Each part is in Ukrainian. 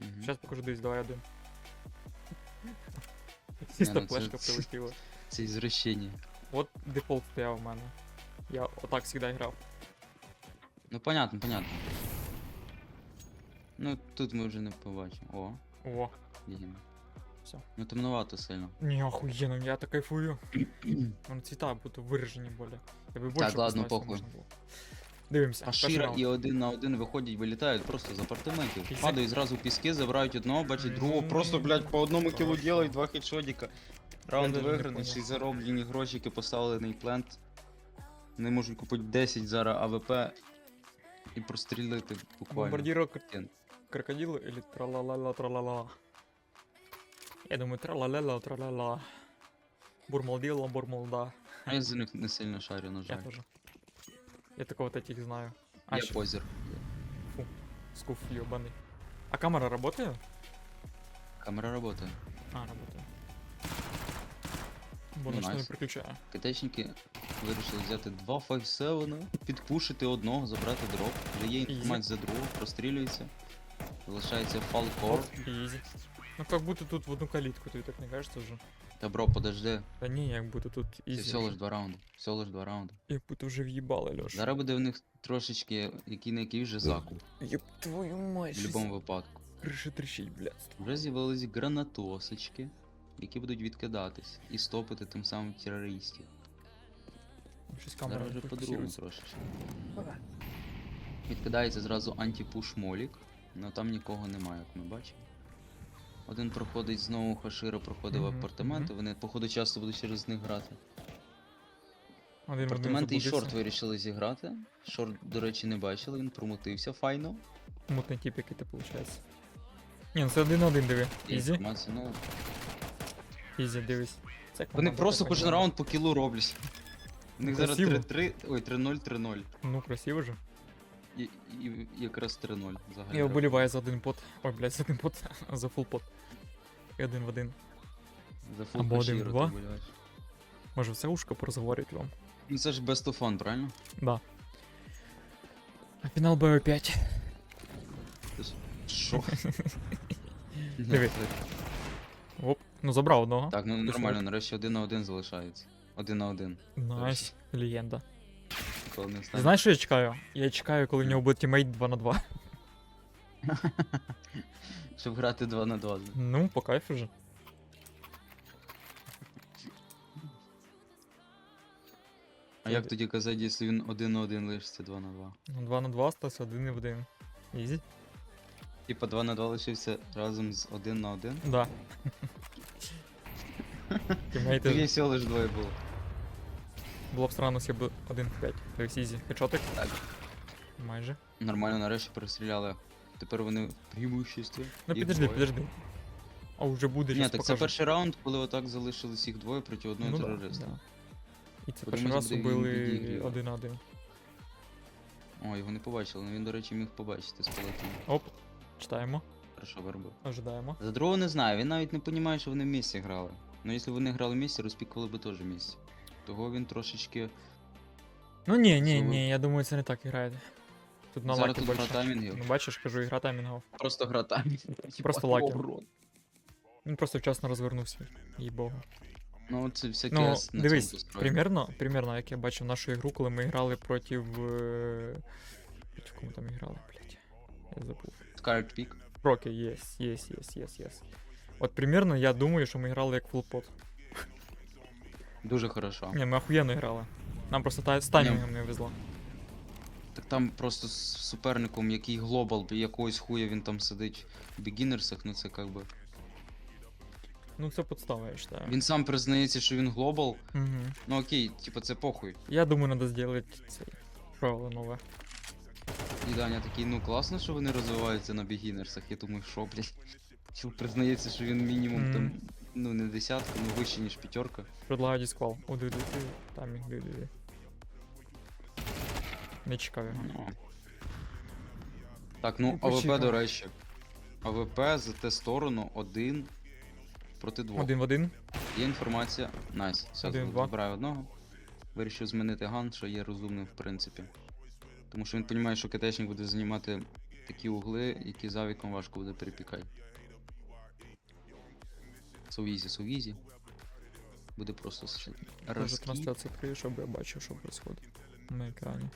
Мгм. Зараз покажу десь, давай один. ну Чисто це- флешка прилетіла. Це ізращення. От дефолт стояв у мене. Я отак завжди грав. Ну понятно, понятно. Ну тут ми вже не побачимо. О, О, Єгін. Всё. Ну темновато сильно. ні, охуєнно, я так кайфую. Вони цвіта будуть виражені болі. Я би більше ладно, поставив, похуй. Дивимося. А Шира і один на один виходять, вилітають просто з апартаментів. Падають зразу піски, забирають одного, бачать другого. Просто, блядь, по одному кілу ділають, два хедшотіка. Раунд даже не виграний, понял. ще й зароблені грошики, поставлений плент. Вони можуть купити 10 зараз АВП і прострілити буквально. Бомбардіро кр- Картин. крокодил или тралалала тралала? Я думаю, тралалала тралала. Бурмалділа, бурмалда. А я за них не сильно шарю, на Я тоже. Я такого таких знаю. А, Я ще позір. скуф ёбаный. А камера работает? Камера работає. А, работает. Бо Ну, не найс. приключаю. КТшники вирішили взяти два 5-7, підпушити одного, забрати дроп. Вже є інформація за другого, прострілюється. Залишається фалкор. Оп. Ну как будто тут в одну калитку, тобі так не кажется вже? Та бро, подожди. Та ні, як будто тут Це ізі. всього лиш два раунди. Всього лиш два раунди. Як будто вже в'їбали, Льош. Зараз буде в них трошечки який на який вже закуп. Єб твою мать, В будь-якому випадку. Криші тріщить, блядь. Вже з'явились гранатосочки, які будуть відкидатись і стопити тим самим терористів. Щось камера Зараз вже по-другому трошечки. Відкидається зразу антипуш молік, але там нікого немає, як ми бачимо. Один проходить знову Хашира, проходить в Мгм, апартаменти, вони, походу, часто будуть через них грати. Один Апартаменти і шорт вирішили зіграти. Шорт, до речі, не бачили, він промотився файно. Мутний тип, який ти виходить. Ні, ну це один на один диви. Ізі, ну, ізі, дивись. Це Вони просто кожен раунд по кілу роблять. У них зараз 3-3, ой, 3-0, 3-0. Ну, красиво же. І, і якраз 3-0 взагалі. Я вболіваю за один пот. Ой, блядь, за один пот. за фул пот. І один в один. За фул Або Хаширу ти один-два. вболіваєш. Може все ушко порозговорюють вам? Ну це ж best of fun, правильно? Да. А фінал БО5. Ти ж- Що? Диви. Оп, ну забрав одного. Так, ну нормально, нарешті один на один залишається. Один на один. Найс, легенда. Коли не Ти знаєш, що я чекаю? Я чекаю, коли в нього буде тімейт 2 на 2. Щоб грати 2 на 2. Ну, по кайфу же. А як тоді казати, якщо він один на один лишиться 2 на 2? Ну, 2 на 2 осталось, 1 в 1. Ізі? Типа 2 на 2 лишився разом з 1 на 1? Да. Тімейти Тоді всього лиш двоє було. Було б странно, б 1 в 5. Дивись, ізі. Хедшотик? Так. Майже. Нормально, нарешті перестріляли. Тепер вони в преимуществі. Ну Їх підожди, двоє. підожди. А вже буде, Ні, щас так це покажу. перший раунд, коли отак залишились їх двоє проти одного Ну да, терориста. да. І це Подивимось, перший раз він убили один на один. О, його не побачили, але він, до речі, міг побачити з палатами. Оп, читаємо, Хорошо виробив. ожидаємо. За другого не знаю, він навіть не розуміє, що вони в місті грали. Ну, якщо вони грали в місті, розпікували би теж в місті. Того він трошечки. Ну ні, ні, ні, я думаю, це не так грає. Тут на Зараз тут гра більше. таймінгів. Ну бачиш, кажу, ігра таймінгов. Просто гра там. Просто лаки. Він просто вчасно розвернувся. Їй богу. Ну, це всяке Ну, с- на дивись, цьому построєно. примерно, примерно, як я бачив нашу ігру, коли ми грали проти. е, Проти кому там грали, блядь. Я забув. Scarlet Peak. Проки, єс, єс, єс, єс, єс. От примерно я думаю, що ми грали як фулпот. Дуже хорошо. Ні, ми охуєнно грали. Нам просто та, з таймінгом не везло. Так там просто з суперником, який глобал, якогось хуя він там сидить в бігінерсах, ну це как би. Ну це подстава, я считаю. Він сам признається, що він глобал. Угу. Ну окей, типа це похуй. Я думаю, надо сделать цей правило нове. І Даня такий, ну класно, що вони розвиваються на бігінерсах. Я думаю, що, блядь. Чел признається, що він мінімум там, Мгм. Ну не десятка, ну вище, ніж п'ятерка. Предлагаю дисквал. О, диви, диви, диви. Таймінг, диви, диви. Не чекав його. Ну. Так, ну Ну, АВП, до речі. АВП за те сторону один проти двох. Один в один. Є інформація. Найс. Все, Один, два. забираю одного. Вирішив змінити ган, що є розумним в принципі. Тому що він розуміє, що КТшник буде займати такі угли, які за віком важко буде перепікати. Совізі, совізі. Буде просто розкій. трансляцію відкрию, щоб я бачив, що відбувається на екрані.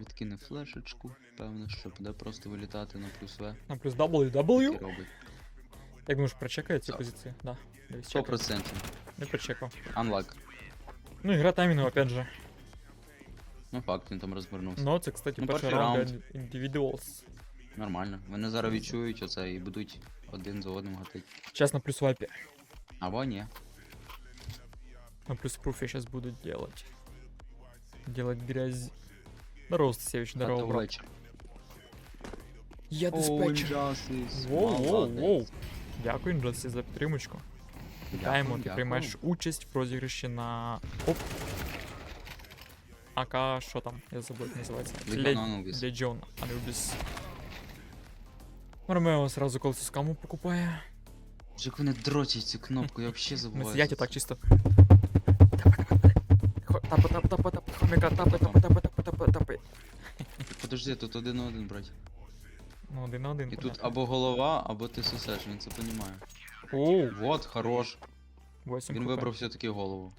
Відкине флешечку, певно, що буде просто вилітати на плюс В. На плюс І WW. робить. Як думаєш, прочекає ці позиції? Да. Дивись, Сто чекай. процентів. Не прочекав. Unlock. Ну, ігра таймінгу, опять же. Ну факт, він там розвернувся. Ну, це, кстати, Ну, перший перший раунд раунд. для individuals. Нормально. Вони зараз відчують оце і будуть один за одним гатити. Сейчас на плюс вайпе. Або ні. На плюс пруфе сейчас буду делать. Делать грязь. Здорово, Стасевич, здорово, Тато брат. вечір. Я диспетчер. Justice. Воу, воу, Молодець. воу. Дякую, Інджасі, за підтримочку. Вітаємо, Дякую, ти приймаєш участь в розіграші на. Оп. АК, що там? Я забув, як називається. Legion Ле- Anubis. Legion Anubis. Ромео сразу колесо каму покупає. Як вони дрочать цю кнопку, я взагалі забуваю. Ми за сидять і так чисто. Тапа, тапа, тапа, тапа, хомяка, тапа, тапа, тапа, тапа, тапа, тапа. Подожди, тут один на один, брать. Ну, один на один. І тут або голова, або ти сосеш, він це понімає. Оу, Вот, хорош. 8 Він вибрав все-таки голову.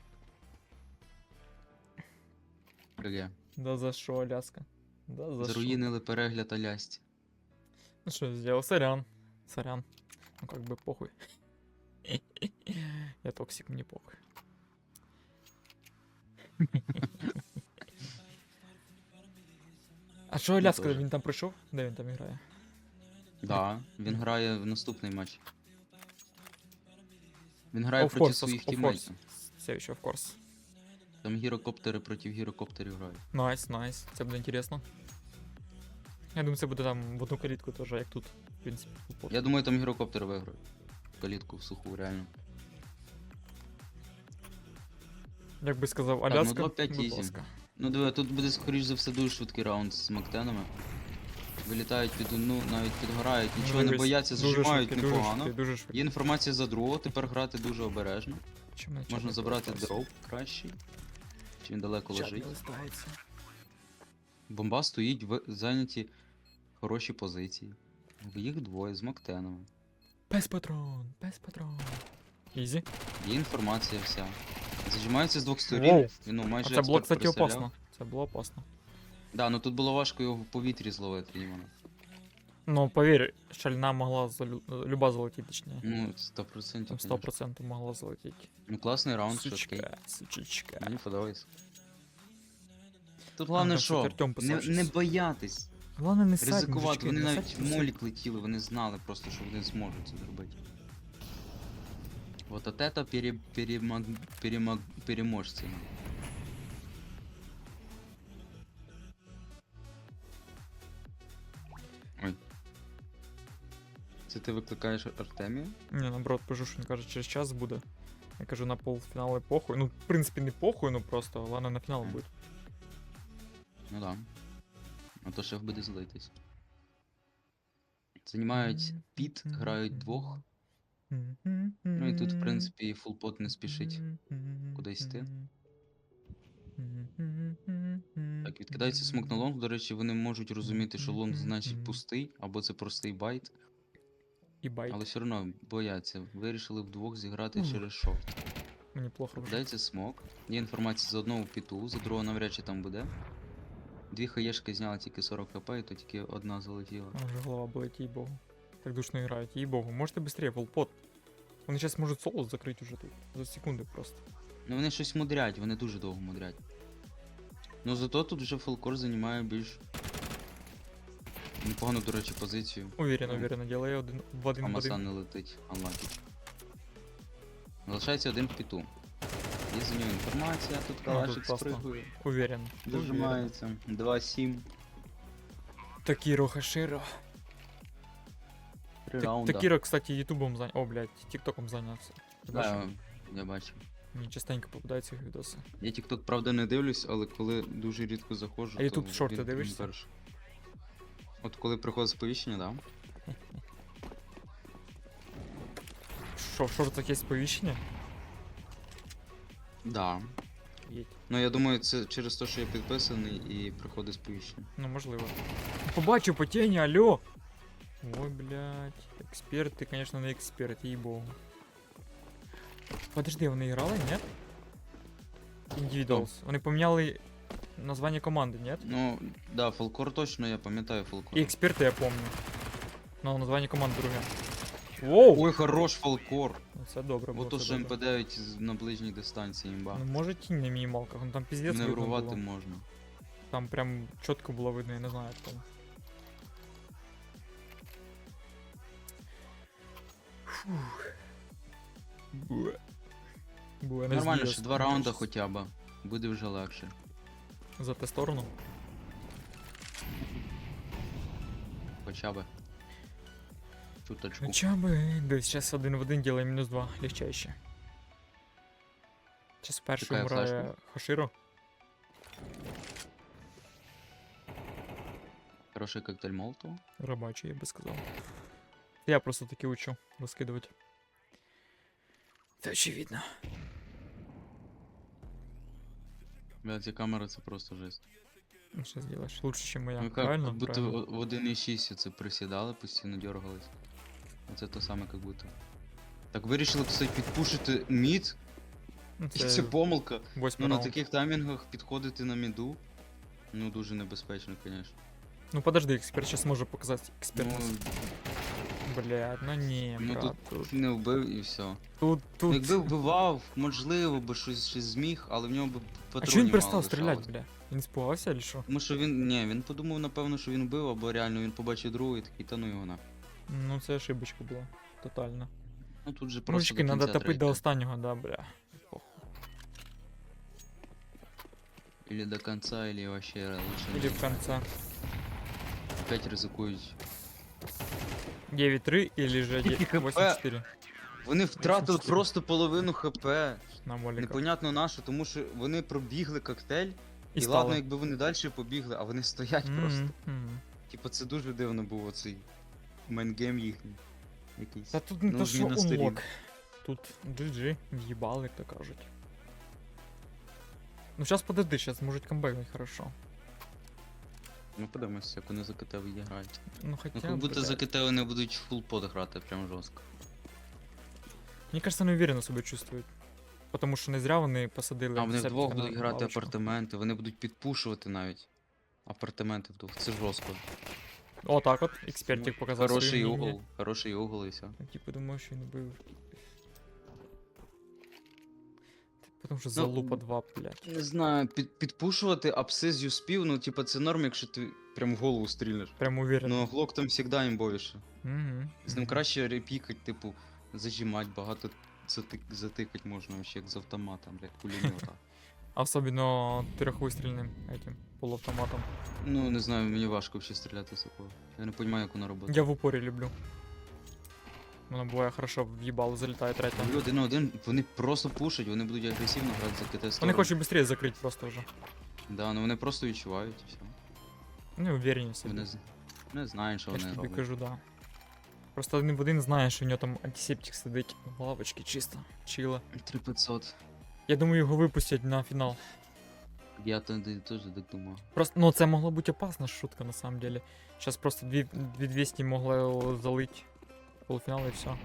Риге. Да за що, Аляска? Да за? Зруїнили перегляд Алясті. Ну что сделал? Сорян. Сорян. Ну как бы похуй. Я токсик, мне похуй. А що Аляска, теж. він там прийшов? Де він там грає? Да, він грає в наступний матч. Він грає Of проти course, своїх of course. тімейтів. Все еще, of course. Там гірокоптери проти гірокоптерів грають. Найс, найс. Це буде інтересно. Я думаю, це буде там в одну калітку теж, як тут. В принципі, футбол. Я думаю, там гірокоптери виграють. Калітку в суху, реально. Як би сказав Так, ну, Аляска, 2-5 будь ізі. ласка. Ну диви, тут буде скоріш за все дуже швидкий раунд з Мактенами. Вилітають під одну, навіть підгорають, нічого не Дивись, бояться, дуже зажимають швидкий, Дуже непогано. швидкий, дуже швидкий. Є інформація за другого, тепер грати дуже обережно. Чим мене Можна чат забрати дроп кращий. Чи він далеко лежить. листається. Бомба стоїть в зайняті хороші позиції. Їх двоє з Мактенами. Пес патрон, пес патрон. Ізі. Є інформація вся. Зажимаються з двох сторін. Він, ну, майже А це було, кстати, перестріляв. опасно. Це було опасно. Да, ну тут було важко його в повітрі зловити іменно. Ну, повір, шальна могла залю... люба залетіти, точніше. Ну, 100%. 100% могла залетіти. Ну класний раунд, швидкий. Сучка, сучечка. Мені подобається. Тут головне, там що щось Артем писав не, щось. не боятись, Главное не ссать, ризикувати. мужички, Вони не навіть ссать, в не ссать. молік летіли, вони знали просто, що вони зможуть це зробити. Вот от это пере, перемог, перемог, переможці. Ой. Це ти викликаєш Артемія? Ні, наоборот, пишу, що він каже, через час буде. Я кажу, на полфінали похуй. Ну, в принципі, не похуй, ну просто, ладно, на фінал Мгм. буде. Ну да. А то шеф буде злитись. Займають піт, грають двох. Ну і тут, в принципі, фулпот не спішить. кудись йти. Так, відкидається смок на лонг. До речі, вони можуть розуміти, що лонг значить пустий, або це простий байт, І байт. але все одно бояться. Вирішили вдвох зіграти через шорт. Мені плохо. Відкидається смок. Є інформація за одного в піту, за другого навряд чи там буде. Дві хаєшки зняли тільки 40 хп, і то тільки одна залетіла. А вже голова болить, їй богу. Так душно грають, їй богу. Можете быстрее, волпот. Вони зараз можуть соло закрити уже тут. За секунди просто. Ну вони щось мудрять, вони дуже довго мудрять. Ну зато тут вже фулкор займає більш непогану, до речі, позицію. Уверенно, Ну. уверенно, ділає один в один в Амасан один. не летить, анлакі. Залишається один в піту. Є за нього інформація, тут калашик спригує. Уверен. Дожимається. 2-7. Такі Рохаширо. Три раунда. Такіро, кстати, ютубом зайняв. О, блядь, тіктоком зайнявся. Ти Да, бачив? я, бачив. Мені частенько попадаються їх відоси. Я тікток, правда, не дивлюсь, але коли дуже рідко заходжу. А YouTube то шорти він- він дивишся? перший. От коли приходить сповіщення, да. Що, в шортах є сповіщення? Да. Офігеть. Ну я думаю, це через те, що я підписаний і приходить сповіщення. Ну, можливо. Побачив по тіні, алло! Ой, блядь. Експерт, ти, конечно, не експерт, їй богу. Подожди, вони грали, ні? Individuals. Вони поміняли названня команди, ні? Ну, да, фолкор точно, я пам'ятаю фолкор. І експерти я помню. Ну, названня команди друге. Воу! Ой, хорош фолкор. Ну, Це добре. Ото це що добре. МП9 на ближній дистанції імба. Ну, може тінь на мінімалках, ну там піздець видно Маневрувати було. можна. Там прям чітко було видно, я не знаю як там. Фух. Буе. Буе, не Нормально, з'їв, що два раунди хоча б. Буде вже легше. За те сторону. Хоча б. Чуточку. Хоча би десь зараз один в один ділає мінус два, легчайше. Зараз перший флешку. Хоширо. Хороший коктейль Молотова. Рабачий, я би сказав. Я просто таки учу розкидувати. Це очевидно. Бля, ці камери це просто жесть. Ну, що зробиш? Лучше, чем моя. Ну як, Правильно? будто в 1.6 це присідали, постійно дергались. Оце то саме, як будто. Так вирішили, кстати, підпушити мід, Ну, і це помилка. Ну на таких таймінгах підходити на міду. Ну дуже небезпечно, звісно. Ну подожди, експерт сейчас може показати Ну, експертність. Блядь, ну ні, ну брат. тут Тут, не вбив і все. тут, Ну, тут. Якби вбивав, можливо, би щось, щось зміг, але в нього б А патронів чого він мало перестав стріляти, бля? Він спугався чи що? Тому що він. Ні, він подумав, напевно, що він вбив, або реально він побачив другого і такий, та ну його на. Ну це ошибочка була. Тотально. Ну тут же просто. До надо топить до останнього, да, бля. Или до конца, или вообще лучше. Или в конце. Опять ризикують. 9-3 или же Скільки хп? 8-4 Вони втратили 84. просто половину хп. на. Непонятно на що, тому що вони пробігли коктейль, і, І ладно, якби вони далі побігли, а вони стоять просто. Мгм, мгм. Типа це дуже дивно був оцей майнгейм їхній. Якийсь. Та тут не Ну, то, що унлок. Тут GG, в'їбали, як то кажуть. Ну сейчас подожди, сейчас можуть камбекнуть хорошо. Ну подивимося, як вони за КТ відіграють. Ну Ну, хотя як будто за КТ вони будуть фул под грати прям жорстко. Мне кажется, вони уверенно себе чувствують. Потому що не зря вони посадили. А вони вдвох будуть грати лавочку. апартаменти, вони будуть підпушувати навіть. Апартаменти вдвох, це жорстко. О, так от, експертик показав Хороший угол, хороший угол і все. Типу думаю, що він бив. Потому Ну, що залупа 2, блядь. Не знаю, під, підпушувати апсис юспів, ну типа це норм, якщо ти прям в голову стрільнеш. Прям уверен. Ну глок там завжди імбовіше. Угу. З ним краще репікать, типу, зажимать, багато затик, затикать можна, вообще як з автомата, блядь, пулемета. Особенно трьохвистрільним этим полуавтоматом. ну, не знаю, мені важко взагалі стріляти з такого. Я не розумію, як воно робить. Я в упорі люблю. Воно буває хорошо в'їбало, залітає третя. Люди один на один, вони просто пушать, вони будуть агресивно грати за КТ Вони сторону. хочуть швидше закрити просто вже. Да, ну вони просто відчувають і все. Вони уверені в собі. Вони з... не знають, що Я ж вони тобі роблять. кажу, да. Просто один в один знає, що в нього там антисептик сидить. В лавочці чисто, чила. 3500. Я думаю, його випустять на фінал. Я тоді теж так думав. Просто, ну це могло бути опасна шутка на самом деле. Сейчас просто 2200 могло залить полуфінал і все.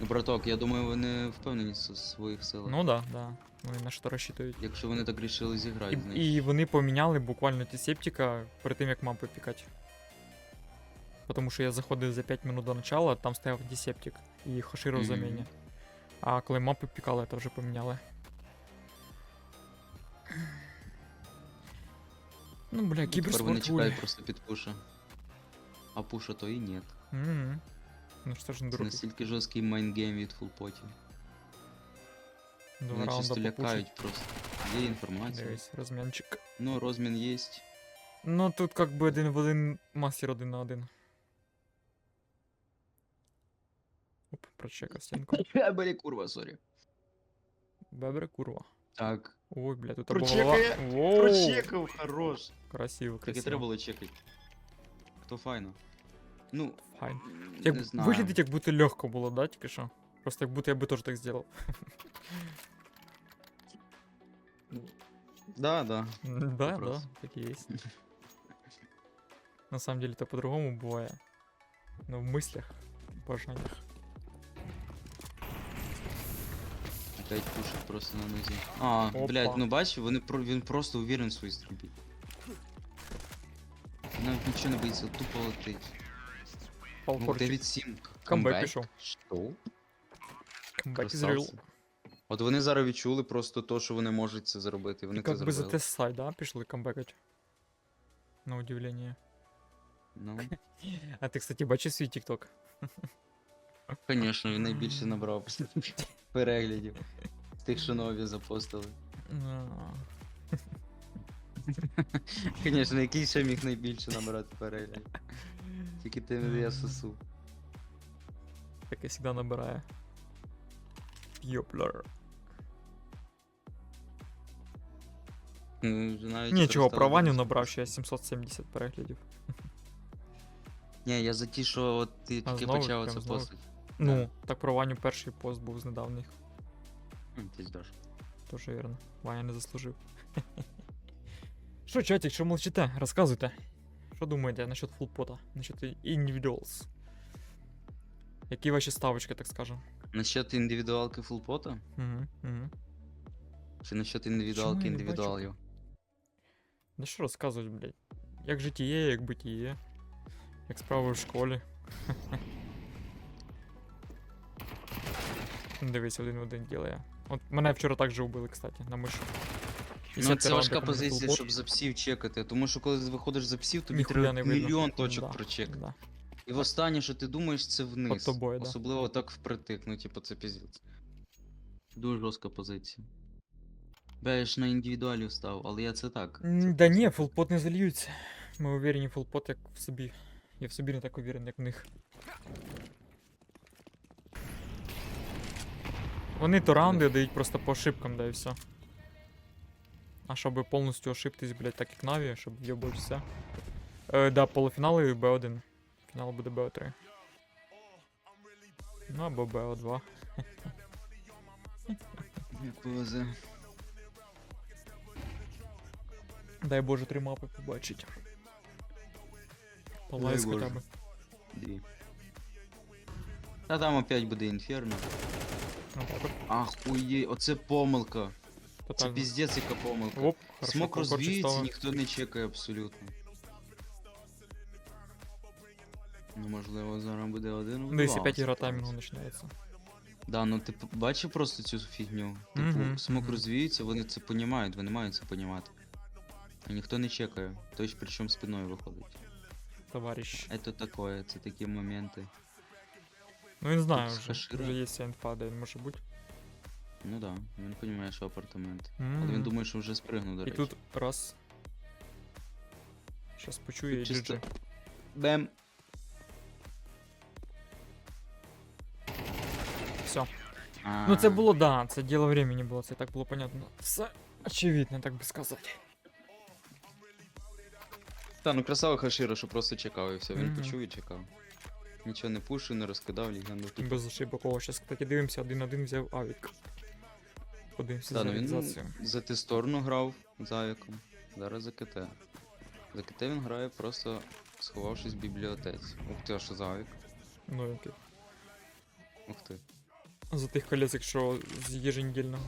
Ну, браток, я думаю, вони впевнені в своїх силах. Ну да, да. Вони на що розчитують. Якщо вони так рішили зіграти, І, і вони поміняли буквально антисептика перед тим, як мапу пікати. Тому що я заходив за 5 минут до начала, там стояв антисептик і Хоширо в заміні. А коли мапу пікали, то вже поміняли. Ну, бля, Ну, Тепер вони кіберспорт чекають вулі. просто під пуша. А пуша то і ні. Мгм. Ну що ж не Це другий. настільки жорсткий майнгейм від фулпотів. Два Вони раунда чисто попушить. лякають просто. Є інформація. Дивись, розмінчик. Ну, розмін є. Ну тут как бы один в один мастер один на один. Оп, прочекав стінку. Бері курва, сорі. Бебре, курва. Так. Ой, бля, тут обугла... Прочекає... Воу. Хорош. Красиво, красиво. Так і треба було чекати. Файно. Ну, Файн. Як... не знаю. Виглядить, як будто легко было да, тільки що? Просто як будто я бы тоже так сделал. Ну, да, да. Да, да, Вопрос. так и есть. На самом деле это по-другому бывает. Но ну, в мыслях, в бажаниях. 5 пушек просто на нозі. А, Опа. блядь, ну бачив, вони про він просто уверен в своїй стрільбі. Навіть нічого не боїться, тупо летить. Ну, Палфорчик. 9-7. Камбек пішов. Що? Камбек із Красавці. От вони зараз відчули просто то, що вони можуть це зробити. і Вони це Как за тест-сайт, да, пішли камбекать. На удивление. Ну, А ти, кстати, бачиш свій тікток? звісно, він найбільше набрав переглядів. Тих, що нові запостили. Звісно, який ще міг найбільше набрати переглядів. Тільки ти не я сосу. Так я всегда набираю. Йоплер. Ну, навіть Нічого, про Ваню набрав ще 770 переглядів. Ні, я за ті, що от ти А, тільки знову почав прям це знову? постити. Ну, так про Ваню перший пост був з недавніх. Ти здаш. Тоже вірно. Ваня не заслужив. Що, чатик, що молчите? Розказуйте. Що думаєте насчет фулпота? Насчет individuals? Які ваші ставочки, так скажем? Насчет індивідуалки фулпота? Угу, угу. Чи насчет індивідуалки я не індивідуалів? Да що розказувати, блядь? Як житіє, як битіє. Як справи в школі. Дивись, один в один ділає. От мене вчора так же вбили, кстати, на мишу. Ну, це важка позиція, щоб за псів чекати, тому що коли виходиш за псів, тобі Ніхуя треба не видно. мільйон точок Да, прочекати. Да. І останнє, що ти думаєш, це вниз. Под тобою, да. Особливо так впритик, ну типу це піздець. Дуже жорстка позиція. Бля, я ж на індивідуалі став, але я це так. М, це Да просто. ні, фулпот не зальються. Ми уверені, фулпот як в собі. Я в собі не так уверен, як в них. Вони то раунди дають просто по ошибкам, да і все. А щоб повністю ошибтись, блядь, так як Наві, щоб в'єбуть все. Е, да, полуфінали Б1. Фінал буде Б3. Ну або Б2. Як. Дай Боже, три мапи побачить. Дай хоча б. Дві. Та там опять буде інферно. Ну, Ахує, оце помилка. Це тотально. піздець яка помилка. Оп, хорошо, Смок конкорчик розвіється, стало. ніхто не чекає абсолютно. Ну, можливо, зараз буде один. у Дивись, два опять ігра все таймінгу починається. Да, ну ти п- бачив просто цю фігню. Типу, Мгм, смок мгм. розвіється, вони це понімають, вони мають це понімати. А ніхто не чекає. Той, причому спиною виходить. Товарищ. Это такое, це такі моменти. Ну він знає Тут вже. Хашира. Вже є інфа, де він може бути. Ну да, він розуміє, що апартамент. Але він Мгм. думає, що вже спригнув, до І речі. тут раз. Щас почує і Тут чисто- GG. Бем. Все. А, Ну це було, да, це діло времени було, це так було понятно. Все очевидно, так би сказати. Та, ну красава Хашира, що просто чекав і все. Він Мгм. почув і чекав. Нічого не пушив, не розкидав, легенду тут. Без ошибок. О, щас, кстати, дивимося, один-один взяв авік. Подивимося Та, за ну він за ту сторону грав з Авіком. Зараз за КТ. За КТ він грає просто сховавшись в бібліотеці. Ух ти, а що за Авік? Ну, окей. Ух ти. За тих колес, якщо з єженедільного.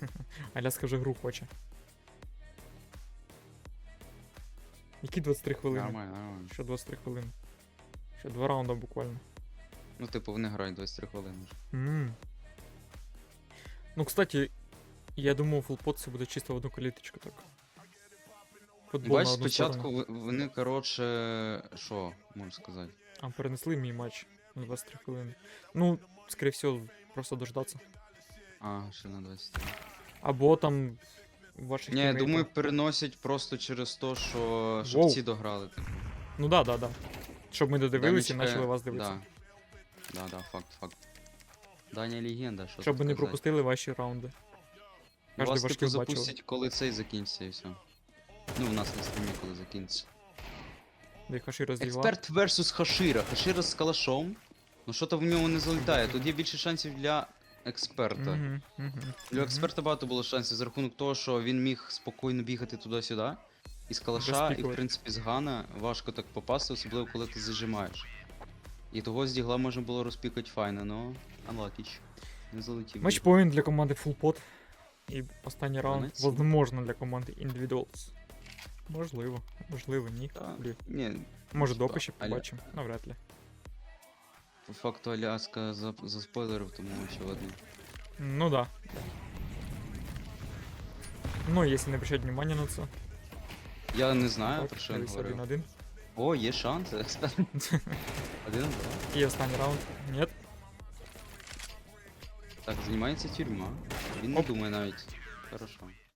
Аляска вже гру хоче. Які 23 хвилини? Нормально, нормально. Ще 23 хвилини. Ще два раунда буквально. Ну, типу, вони грають 23 хвилини. М. Ну, кстати, я думав, фулпот це буде чисто в одну каліточку так. Футбол Бачиш, на одну спочатку сторону. вони, коротше, що, можу сказати. А перенесли мій матч на 23 хвилини. Ну, скорее всего, просто дождаться. А, ще на 23. Або там ваших Ні, я тімейтів. думаю, переносять просто через те, що щоб Воу. ці дограли. Типу. Ну да, да, да. Щоб ми додивилися і Данечка- почали вас дивитися. Да. да, да, факт, факт. Даня легенда, що Щоб тут ви не пропустили ваші раунди. Вас, Кожен типу, важких бачив. запустять, коли цей закінчиться і все. Ну, в нас на стрімі, коли закінчиться. Де Хаші роздівав. Експерт versus Хашира. Хашира з калашом. Ну що то в ньому не залітає. Тут є більше шансів для експерта. Мгм, мгм, Для мгм. експерта багато було шансів за рахунок того, що він міг спокійно бігати туди-сюди. І з калаша, і в Розпікувати. принципі з гана важко так попасти, особливо коли ти зажимаєш. І того з дігла можна було розпікати файно, но unlucky. Не залетів. Матчпоінт для команди Full Pot. І останній раунд, Молодці. возможно, для команди Individuals. Можливо, можливо, ні. Та, Блін. ні, Може допи ще побачимо, навряд ли. по факту Аляска за, заспойлерив, тому очевидно. Ну да. Ну, если не обращать внимания на це. Я не знаю, Так, про що він дивись, говорив. один-один. О, є шанс. Один, два. І останній раунд. Нет. Так, займається тюрма. Він не Оп. думає навіть. Хорошо.